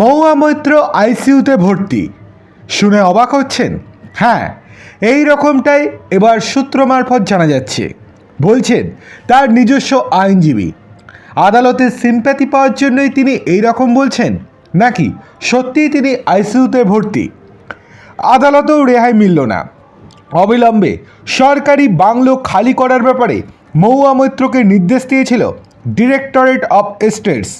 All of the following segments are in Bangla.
মৌয়া মৈত্র আইসিইউতে ভর্তি। শুনে অবাক হচ্ছেন? হ্যাঁ এই রকমটাই এবার সূত্র মারফত জানা যাচ্ছে। বলছেন, তার নিজস্ব আইনজীবী। আদালতের সিম্প্যাথি পাওয়ার জন্যই তিনি এই রকম বলছেন, নাকি সত্যিই তিনি আইসিইউতে ভর্তি? আদালতেও রেহাই মিলল না। অবিলম্বে সরকারি বাংলো খালি করার ব্যাপারে মৌয়া মৈত্রকে নির্দেশ দিয়েছিল ডিরেক্টরেট অফ এস্টেটস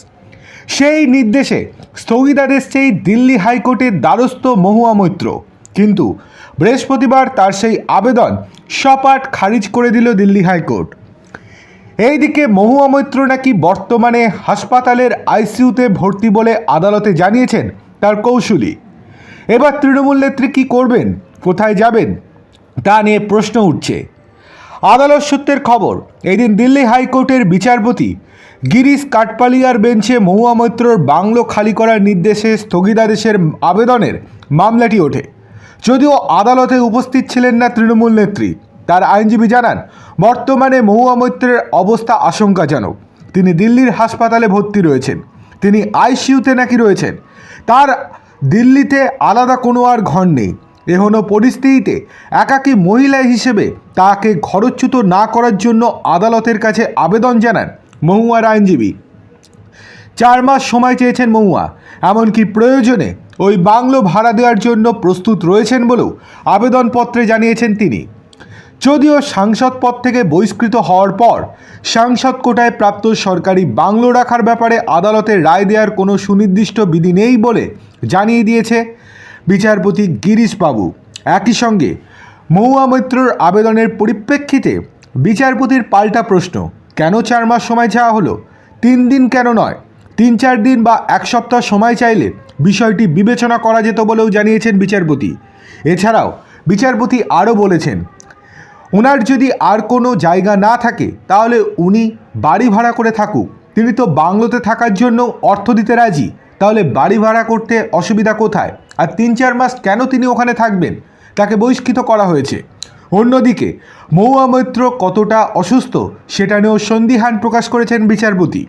সেই নির্দেশে স্থগিতাদেশ চেয়ে দিল্লি হাইকোর্টের দ্বারস্থ মহুয়া মৈত্র। কিন্তু বৃহস্পতিবার তার সেই আবেদন সপাট খারিজ করে দিল দিল্লি হাইকোর্ট। এইদিকে মহুয়া মৈত্র নাকি বর্তমানে হাসপাতালের আইসিইউতে ভর্তি বলে আদালতে জানিয়েছেন তার কৌশলী এবার তৃণমূল নেত্রী কী করবেন? কোথায় যাবেন? তা নিয়ে প্রশ্ন উঠছে। আদালত সূত্রের খবর, এদিন দিল্লি হাইকোর্টের বিচারপতি গিরিশ কাটপালিয়ার বেঞ্চে মহুয়া মৈত্রর বাংলো খালি করার নির্দেশে স্থগিতাদেশের আবেদনের মামলাটি ওঠে। যদিও আদালতে উপস্থিত ছিলেন না তৃণমূল নেত্রী, তার আইনজীবী জানান, বর্তমানে মহুয়া মৈত্রের অবস্থা আশঙ্কাজনক। তিনি দিল্লির হাসপাতালে ভর্তি রয়েছেন। তিনি আইসিইউতে নাকি রয়েছেন। তার দিল্লিতে আলাদা কোনো আর ঘর নেই। এহনো পরিস্থিতিতে একাকী মহিলা হিসেবে তাকে ঘরচ্যুত না করার জন্য আদালতের কাছে আবেদন জানান মহুয়ার আইনজীবী। চার মাস সময় চেয়েছেন মহুয়া। এমনকি প্রয়োজনে ওই বাংলো ভাড়া দেওয়ার জন্য প্রস্তুত রয়েছেন বলেও আবেদনপত্রে জানিয়েছেন তিনি। যদিও সাংসদ পদ থেকে বহিষ্কৃত হওয়ার পর সাংসদ কোটায় প্রাপ্ত সরকারি বাংলো রাখার ব্যাপারে আদালতের রায় দেওয়ার কোনো সুনির্দিষ্ট বিধি নেই বলে জানিয়ে দিয়েছে বিচারপতি গিরিশ বাবু। একই সঙ্গে মৌয়া মৈত্রর আবেদনের পরিপ্রেক্ষিতে বিচারপতির পাল্টা প্রশ্ন, কেন চার মাস সময় চাওয়া হলো? তিন দিন কেন নয়? তিন চার দিন বা এক সপ্তাহ সময় চাইলে বিষয়টি বিবেচনা করা যেত বলেও জানিয়েছেন বিচারপতি। এছাড়াও বিচারপতি আরও বলেছেন ওনার যদি আর কোনো জায়গা না থাকে, তাহলে উনি বাড়ি ভাড়া করে থাকুক। তিনি তো বাংলোতে থাকার জন্য অর্থ দিতে রাজি, তাহলে বাড়ি ভাড়া করতে অসুবিধা কোথায়? আর তিন চার মাস কেন তিনি ওখানে থাকবেন তাকে বহিষ্কৃত করা হয়েছে। অন্যদিকে মৌয়া মৈত্র কতটা অসুস্থ সেটা নিয়েও সন্দিহান প্রকাশ করেছেন বিচারপতি।